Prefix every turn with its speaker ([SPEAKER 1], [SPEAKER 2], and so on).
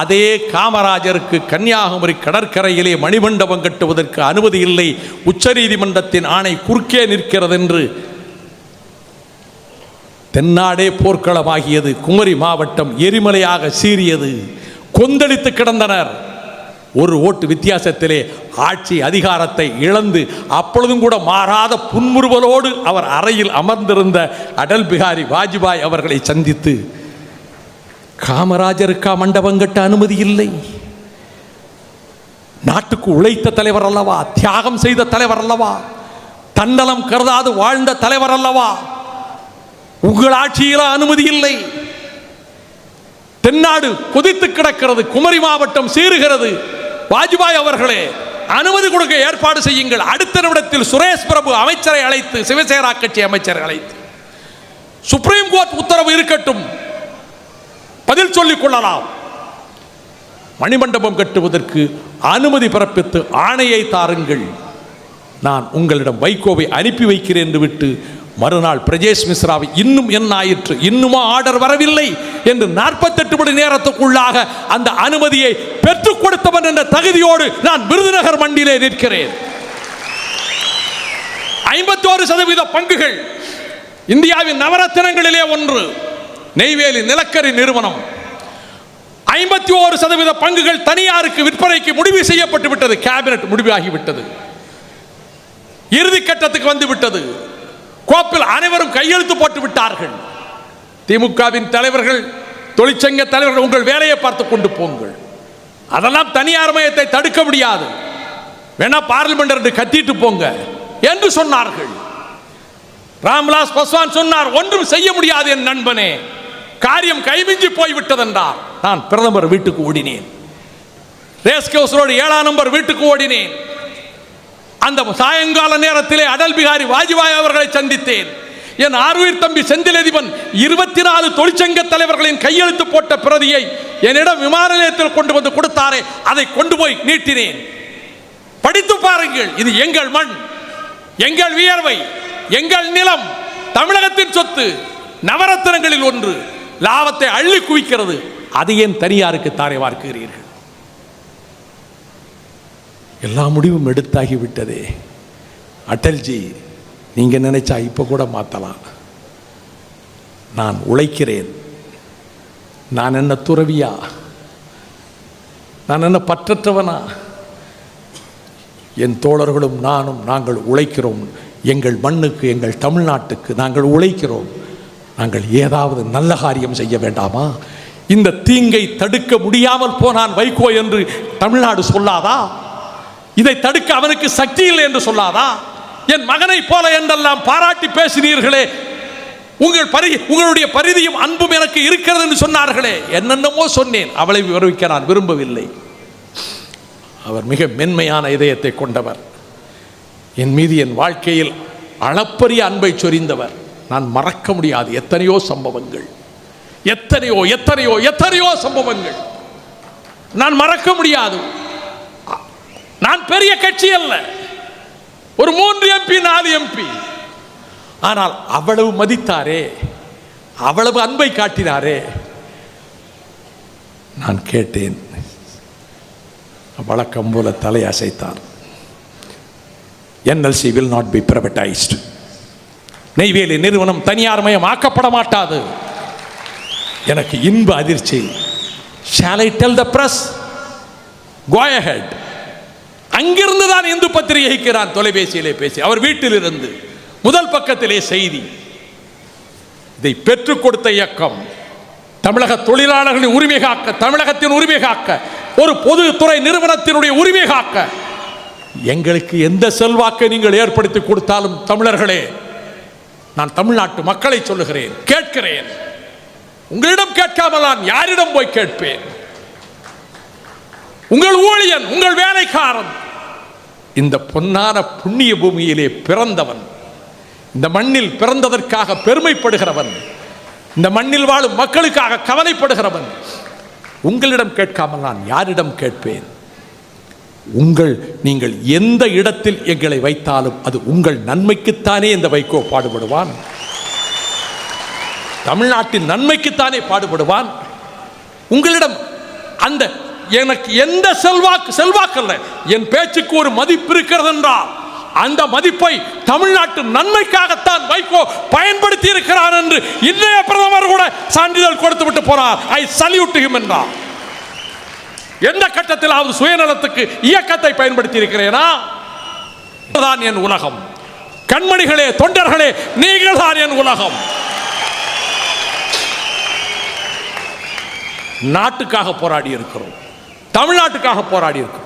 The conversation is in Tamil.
[SPEAKER 1] அதே காமராஜருக்கு கன்னியாகுமரி கடற்கரையிலே மணிமண்டபம் கட்டுவதற்கு அனுமதி இல்லை. உச்சநீதிமன்றத்தின் ஆணை குறுக்கே நிற்கிறது என்று தென்னாடே போர்க்களமாகியது. குமரி மாவட்டம் எரிமலையாக சீறியது. கொந்தளித்து கிடந்தனர். ஒரு ஓட்டு வித்தியாசத்திலே ஆட்சி அதிகாரத்தை இழந்து அப்பொழுதும் கூட மாறாத புன்முறுவலோடு அவர் அறையில் அமர்ந்திருந்த அடல் பிகாரி வாஜ்பாய் அவர்களை சந்தித்து காமராஜருக்கா மண்டபம் கட்ட அனுமதி இல்லை. நாட்டுக்கு உழைத்த தலைவர் அல்லவா தியாகம் செய்த தலைவர் அல்லவா தன்னலம் கருதாது வாழ்ந்த தலைவர் அல்லவா உங்கள் ஆட்சியில் அனுமதி இல்லை. தென்னாடு கொதித்து கிடக்கிறது குமரி மாவட்டம் சீறுகிறது வாஜ்பாய் அவர்களே அனுமதி கொடுக்க ஏற்பாடு செய்யுங்கள். அடுத்த நிமிடத்தில் சுரேஷ் பிரபு அமைச்சரை அழைத்து சிவசேனா கட்சி அமைச்சரை அழைத்து. சுப்ரீம் கோர்ட் உத்தரவு இருக்கட்டும். பதில் சொல்லிக் கொள்ளலாம். மணிமண்டபம் கட்டுவதற்கு அனுமதி பிறப்பித்து ஆணையை தாருங்கள். நான் உங்களிடம் வைகோவை அனுப்பி வைக்கிறேன் என்று விட்டு மறுநாள் பிரஜேஷ் மிஸ்ராவை இன்னும் என்ன ஆயிற்று இன்னுமா ஆர்டர் வரவில்லை என்று நாற்பத்தெட்டு மணி நேரத்துக்குள்ளாக அந்த அனுமதியை பெற்றுக் கொடுத்தவன் என்ற தகுதியோடு நான் விருதுநகர் மண்டியிலே நிற்கிறேன். ஐம்பத்தோரு சதவீத பங்குகள் இந்தியாவின் நவரத்தினங்களிலே ஒன்று. நெய்வேலி நிலக்கரி நிறுவனம். ஐம்பத்தி ஓரு சதவீத பங்குகள் தனியாருக்கு விற்பனைக்கு முடிவு செய்யப்பட்டு விட்டது. கேபினட் முடிவாகிவிட்டது. இறுதி கட்டத்துக்கு வந்து விட்டது கோப்பில் அனைவரும் கையெழுத்து போட்டு விட்டார்கள். திமுகவின் தலைவர்கள் தொழிற்சங்க தலைவர்கள் உங்கள் வேலையை பார்த்து கொண்டு போங்கள். அதெல்லாம் தனியார் மயத்தை தடுக்க முடியாது. வேணா பார்லிமெண்ட் என்று கத்திட்டு போங்க என்று சொன்னார்கள். ராம்விலாஸ் பஸ்வான் சொன்னார் ஒன்றும் செய்ய முடியாது என் நண்பனே. காரியம் கைமிஞ்சி போய்விட்டதென்றார். நான் பிரதமர் வீட்டுக்கு ஓடினேன். ரேஸ்கோஸ் ரோடு ஏழாம் நம்பர் வீட்டுக்கு ஓடினேன். அந்த சாயங்கால நேரத்திலே அடல் பிகாரி வாஜ்பாய் அவர்களை சந்தித்தேன். என் ஆர்வீர் தம்பி செந்திலதிபன் இருபத்தி நாலு தொழிற்சங்க தலைவர்களின் கையெழுத்து போட்ட பிரதியை என்னிடம் விமான நிலையத்தில் கொண்டு வந்து கொடுத்தாரே அதை கொண்டு போய் நீட்டினேன். படித்து பாருங்கள் இது எங்கள் மண் எங்கள் வியர்வை எங்கள் நிலம் தமிழகத்தின் சொத்து நவரத்தினங்களில் ஒன்று. லாபத்தை அள்ளி குவிக்கிறது. அது ஏன் தனியாருக்கு தாரை பார்க்கிறீர்கள் எல்லா முடிவும் எடுத்தாகிவிட்டதே. அடல்ஜி நீங்க நினைச்சா இப்ப கூட மாத்தலாம். நான் உழைக்கிறேன். நான் என்ன துறவியா? நான் என்ன பற்றற்றவனா? என் தோழர்களும் நானும் நாங்கள் உழைக்கிறோம். எங்கள் மண்ணுக்கு எங்கள் தமிழ்நாட்டுக்கு நாங்கள் உழைக்கிறோம். நாங்கள் ஏதாவது நல்ல காரியம் செய்ய வேண்டாமா? இந்த தீங்கை தடுக்க முடியாமல் போனான் வைகோ என்று தமிழ்நாடு சொல்லாதா? இதை தடுக்க அவனுக்கு சக்தி இல்லை என்று சொல்லாதா? என் மகனை போல என்றெல்லாம் பாராட்டி பேசினீர்களே. உங்கள் பரி உங்களுடைய பரிதியும் அன்பும் எனக்கு இருக்கிறது என்று சொன்னார்களே. என்னென்னமோ சொன்னேன். அவளை விவரிக்க நான் விரும்பவில்லை. அவர் மிக மென்மையான இதயத்தை கொண்டவர். என் மீது என் வாழ்க்கையில் அளப்பரிய அன்பை சொரிந்தவர். நான் மறக்க முடியாது. எத்தனையோ சம்பவங்கள். எத்தனையோ எத்தனையோ எத்தனையோ சம்பவங்கள். நான் மறக்க முடியாது. நான் பெரிய கட்சி அல்ல. ஒரு மூன்று எம்பி நாலு எம்பி ஆனால் அவ்வளவு மதித்தாரே. அவ்வளவு அன்பை காட்டினாரே. நான் கேட்டேன். வழக்கம் போல தலை அசைத்தார் NLC will not be privatized. Neyveli நிறுவனம் தனியார் மயம் ஆக்கப்பட மாட்டாது எனக்கு இன்ப அதிர்ச்சி. Shall I tell the press go ahead அங்கிருந்து தான் இந்து பத்திரிகைக்கு நான் தொலைபேசியிலே பேசி. அவர் வீட்டில் இருந்து முதல் பக்கத்திலே செய்தி. இதை பெற்றுக் கொடுத்த இயக்கம் தமிழக தொழிலாளர்களின் உரிமை காக்க தமிழகத்தின் உரிமை காக்க ஒரு பொதுத்துறை நிறுவனத்தினுடைய உரிமை காக்க. எங்களுக்கு எந்த செல்வாக்கை நீங்கள் ஏற்படுத்தி கொடுத்தாலும் தமிழர்களே நான் தமிழ்நாட்டு மக்களை சொல்லுகிறேன் கேட்கிறேன். உங்களிடம் கேட்காமல் நான் யாரிடம் போய் கேட்பேன்? உங்கள் ஊழியன் உங்கள் வேலைக்காரன். இந்த பொன்னான புண்ணிய பூமியிலே பிறந்தவன். இந்த மண்ணில் பிறந்ததற்காக பெருமைப்படுகிறவன். இந்த மண்ணில் வாழும் மக்களுக்காக கவலைப்படுகிறவன். உங்களிடம் கேட்காமல் நான் யாரிடம் கேட்பேன்? உங்கள் நீங்கள் எந்த இடத்தில் எங்களை வைத்தாலும் அது உங்கள் நன்மைக்குத்தானே இந்த வைகோ பாடுபடுவான். தமிழ்நாட்டின் நன்மைக்குத்தானே பாடுபடுவான். உங்களிடம் அந்த எனக்கு எந்த செல்வாக்கு செல்வாக்கல்ல. என் பேச்சுக்கு ஒரு மதிப்பு இருக்கிறது என்றால் அந்த மதிப்பை தமிழ்நாட்டு நன்மைக்காகத்தான் வைகோ பயன்படுத்தி இருக்கிறான் என்று இன்றைய பிரதமர் கூட சான்றிதழ் கொடுத்து விட்டு போறார் ஐ சல்யூட் ஹிம் என்றார். எந்த கட்டத்திலாவது சுயநலத்துக்கு இயக்கத்தை பயன்படுத்தி இருக்கிறேனா தான் என் உலகம். கண்மணிகளே தொண்டர்களே நீங்கள் தான் என் உலகம். நாட்டுக்காக போராடி இருக்கிறோம். தமிழ்நாட்டுக்காக போராடி இருக்கிறோம்.